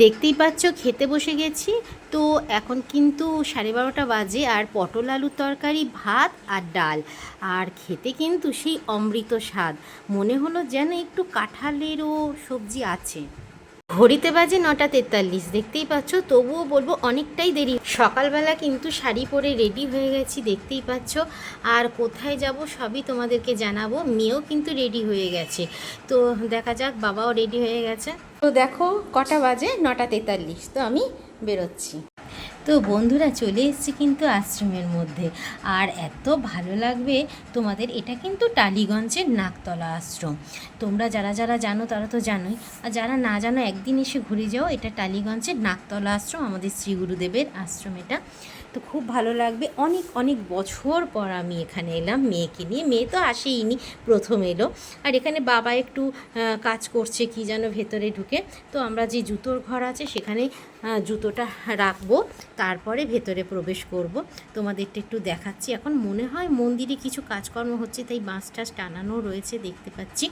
দেখতেই পাচ্ছ, খেতে বসে গেছি। তো এখন কিন্তু সাড়ে বারোটা বাজে আর পটল আলুর তরকারি, ভাত আর ডাল। আর খেতে কিন্তু সেই অমৃত স্বাদ। মনে হলো যেন একটু কাঁঠালেরও সবজি আছে। ঘড়িতে বাজে নটা তেতাল্লিশ, দেখতেই পাচ্ছ, তবুও বলব অনেকটাই দেরি। সকালবেলা কিন্তু শাড়ি পরে রেডি হয়ে গেছি, দেখতেই পাচ্ছ। আর কোথায় যাব সবই তোমাদেরকে জানাব, মেয়েও কিন্তু রেডি হয়ে গেছে। তো দেখা যাক, বাবাও রেডি হয়ে গেছে। তো দেখো, কটা বাজে? নটা তেতাল্লিশ। তো আমি বেরোচ্ছি। তো বন্ধুরা, চলে এসেছি কিন্তু আশ্রমের মধ্যে। আর এত ভালো লাগবে, তোমাদের এটা কিন্তু টালিগঞ্জের নাকতলা আশ্রম। তোমরা যারা যারা জানো, তারা তো জানোই। আর যারা না জানো, একদিন এসে ঘুরে যাও। এটা টালিগঞ্জের নাকতলা আশ্রম, আমাদের শ্রী গুরুদেবের আশ্রম এটা। তো খুব ভালো লাগবে। অনেক অনেক বছর পর আমি এখানে এলাম, মেয়েকে নিয়ে। মেয়ে তো আসেইনি, প্রথম এলো। আর এখানে বাবা একটু কাজ করছে, কি যেন ভেতরে ঢুকে। তো আমরা যে জুতোর ঘর আছে, সেখানে জুতোটা রাখব। তারপরে ভেতরে প্রবেশ করব। তোমাদেরটা একটু দেখাচ্ছি। এখন মনে হয় মন্দিরে কিছু কাজকর্ম হচ্ছে, তাই বাঁশ টাস টানানো রয়েছে, দেখতে পাচ্ছি।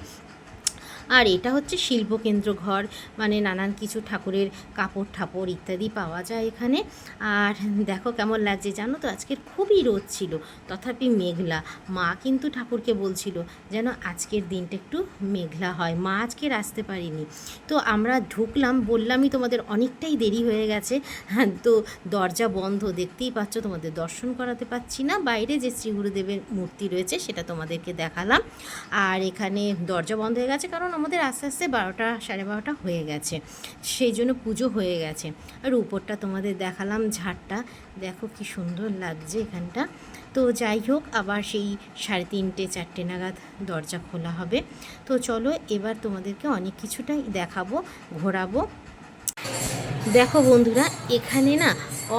আর এটা হচ্ছে শিল্পকেন্দ্র ঘর। মানে নানান কিছু ঠাকুরের কাপড় ঠাপড় ইত্যাদি পাওয়া যায় এখানে। আর দেখো কেমন লাগছে জানো তো? আজকের খুবই রোদ ছিল, তথাপি মেঘলা। মা কিন্তু ঠাকুরকে বলছিল যেন আজকের দিনটা একটু মেঘলা হয়। মা আজকের আসতে পারিনি। তো আমরা ঢুকলাম, বললামই তোমাদের অনেকটাই দেরি হয়ে গেছে। হ্যাঁ তো দরজা বন্ধ, দেখতেই পাচ্ছ তোমাদের দর্শন করাতে পাচ্ছি না। বাইরে যে শ্রী গুরুদেবের মূর্তি রয়েছে সেটা তোমাদেরকে দেখালাম। আর এখানে দরজা বন্ধ হয়ে গেছে, কারণ আমাদের আস্তে আস্তে বারোটা, সাড়ে বারোটা হয়ে গেছে। সেই জন্য পুজো হয়ে গেছে। আর উপরটা তোমাদের দেখালাম ঝাড়টা। দেখো কি সুন্দর লাগছে এখানটা। তো যাই হোক, আবার সেই সাড়ে তিনটে, চারটে নাগাদ দরজা খোলা হবে। তো চলো, এবার তোমাদেরকে অনেক কিছুটাই দেখাবো, ঘোরাবো। দেখো বন্ধুরা, এখানে না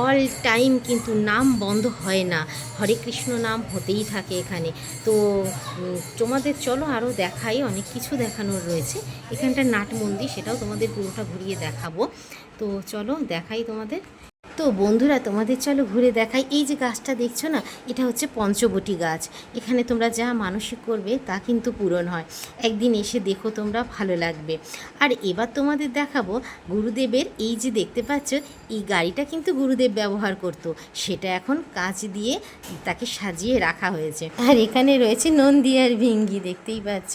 অল টাইম কিন্তু নাম বন্ধ হয় না। হরে কৃষ্ণ নাম হতেই থাকে এখানে। তো তোমাদের চলো আরও দেখাই, অনেক কিছু দেখানোর রয়েছে। এখানটা নাট মন্দির সেটাও তোমাদের পুরোটা ঘুরিয়ে দেখাবো। তো চলো দেখাই তোমাদের। তো বন্ধুরা, তোমাদের চলো ঘুরে দেখাই। এই যে গাছটা দেখছ না, এটা হচ্ছে পঞ্চবটি গাছ। এখানে তোমরা যা মানসিক করবে তা কিন্তু পূরণ হয়। একদিন এসে দেখো তোমরা, ভালো লাগবে। আর এবার তোমাদের দেখাবো গুরুদেবের, এই যে দেখতে পাচ্ছ, এই গাড়িটা কিন্তু গুরুদেব ব্যবহার করত। সেটা এখন কাঁচ দিয়ে তাকে সাজিয়ে রাখা হয়েছে। আর এখানে রয়েছে নন্দী আর ভিঙ্গি, দেখতেই পাচ্ছ।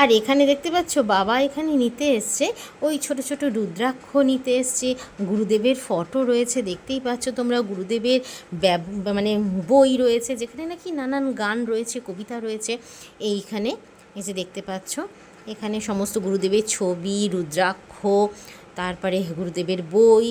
আর এখানে দেখতে পাচ্ছ বাবা এখানে নিতে এসছে। ওই ছোট ছোট রুদ্রাক্ষ নিতে এসছে। গুরুদেবের ফটো রয়েছে, দেখতেই পাচ্ছ তোমরা। গুরুদেবের মানে বই রয়েছে, যেখানে নাকি নানান গান রয়েছে, কবিতা রয়েছে। এইখানে এই যে দেখতে পাচ্ছ, এখানে সমস্ত গুরুদেবের ছবি, রুদ্রাক্ষ, তারপরে গুরুদেবের বই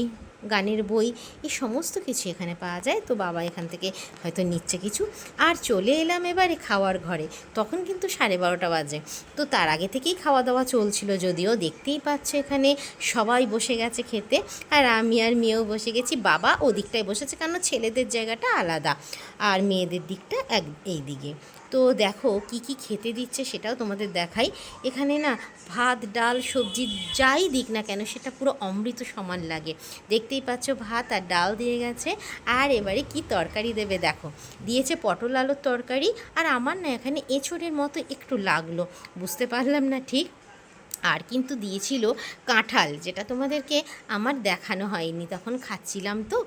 গানের বই, এই সমস্ত কিছু এখানে পাওয়া যায়। তো বাবা এখান থেকে হয়তো নিচ্ছে কিছু। আর চলে এলাম এবারে খাওয়ার ঘরে। তখন কিন্তু সাড়ে বারোটা বাজে। তো তার আগে থেকেই খাওয়া দাওয়া চলছিল যদিও দেখতেই পাচ্ছ এখানে সবাই বসে গেছে খেতে। আর আমি আর মেয়েও বসে গেছি। বাবা ওদিকটায় বসেছে কেন ছেলেদের জায়গাটা আলাদা। আর মেয়েদের দিকটা এক এই দিকে তো দেখো কি কি খেতে দিচ্ছে সেটাও তোমাদের দেখাই। এখানে না ভাত, ডাল, সবজি যাই দিক না কেন সেটা পুরো অমৃত সমান লাগে। দেখতেই পাচ্ছ, ভাত আর ডাল দিয়ে গেছে। আর এবারে কি তরকারি দেবে দেখো। দিয়েছে পটল আলুর তরকারি আর আমার না এখানে এঁচড়ের মতো একটু লাগল। বুঝতে পারলাম না ঠিক? আর কিন্তু দিয়েছিল কাঁঠাল, যেটা তোমাদেরকে আমার দেখানো হয়নি, তখন খাচ্ছিলাম তো।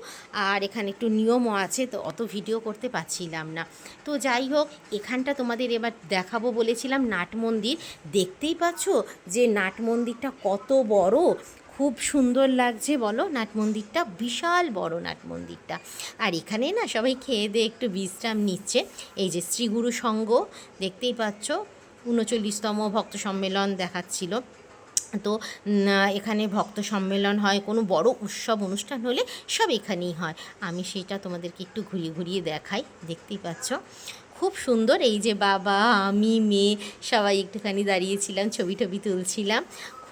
আর এখানে একটু নিয়মও আছে, তো অত ভিডিও করতে পারছিলাম না। তো যাই হোক, এখানটা তোমাদের এবার দেখাবো বলেছিলাম নাট মন্দির দেখতেই পাচ্ছ যে নাট মন্দিরটা কত বড় খুব সুন্দর লাগছে, বলো? নাট মন্দিরটা বিশাল বড় নাট মন্দিরটা আর এখানে না সবাই খেয়ে দিয়ে একটু বিশ্রাম নিচ্ছে। এই যে শ্রীগুরু সংঘ দেখতেই পাচ্ছ? উনচল্লিশতম ভক্ত সম্মেলন দেখাচ্ছিল। তো এখানে ভক্ত সম্মেলন হয়, কোনো বড় উৎসব, অনুষ্ঠান হলে সব এখানেই হয়। আমি সেটা তোমাদেরকে একটু ঘুরিয়ে ঘুরিয়ে দেখাই, দেখতেই পাচ্ছ? খুব সুন্দর, এই যে বাবা, আমি, মেয়ে, সবাই একটুখানি দাঁড়িয়েছিলাম ছবি টবি তুলছিলাম।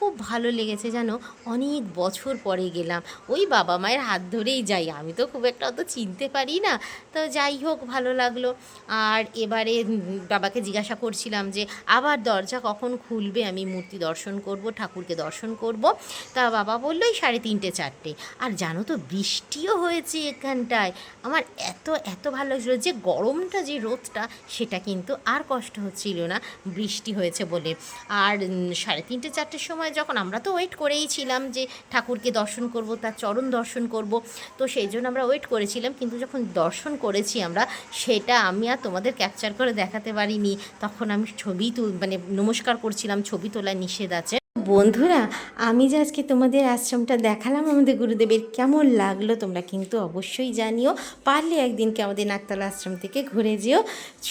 খুব ভালো লেগেছে জানো অনেক বছর পরে গেলাম। ওই বাবা মায়ের হাত ধরেই যাই। আমি তো খুব একটা অত চিনতে পারি না। তো যাই হোক, ভালো লাগল। আর এবারে বাবাকে জিজ্ঞাসা করছিলাম যে, আবার দরজা কখন খুলবে? আমি মূর্তি দর্শন করব, ঠাকুরকে দর্শন করব। তা বাবা বলল, এই সাড়ে তিনটে, চারটে। আর জানো তো, বৃষ্টিও হয়েছে এখানটায়। আমার এত এত ভালো লাগছিল যে, গরমটা, যে রোদটা, সেটা কিন্তু আর কষ্ট হচ্ছিল না। বৃষ্টি হয়েছে বলে। আর সাড়ে তিনটে, চারটের সময় যখন আমরা তো ওয়েট করেই ছিলাম যে ঠাকুরকে দর্শন করব, তার চরণ দর্শন করব, তো সেই জন্য আমরা ওয়েট করেছিলাম। কিন্তু যখন দর্শন করেছি আমরা, সেটা আমি আর তোমাদের ক্যাপচার করে দেখাতে পারিনি। তখন আমি ছবি তুল মানে নমস্কার করছিলাম, ছবি তোলা নিষেধ আছে। বন্ধুরা, আমি যে আজকে তোমাদের আশ্রমটা দেখালাম আমাদের গুরুদেবের, কেমন লাগল তোমরা কিন্তু অবশ্যই জানিও। পারলে একদিনকে আমাদের নাকতলা আশ্রম থেকে ঘুরে যেও।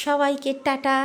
সবাইকে টাটা।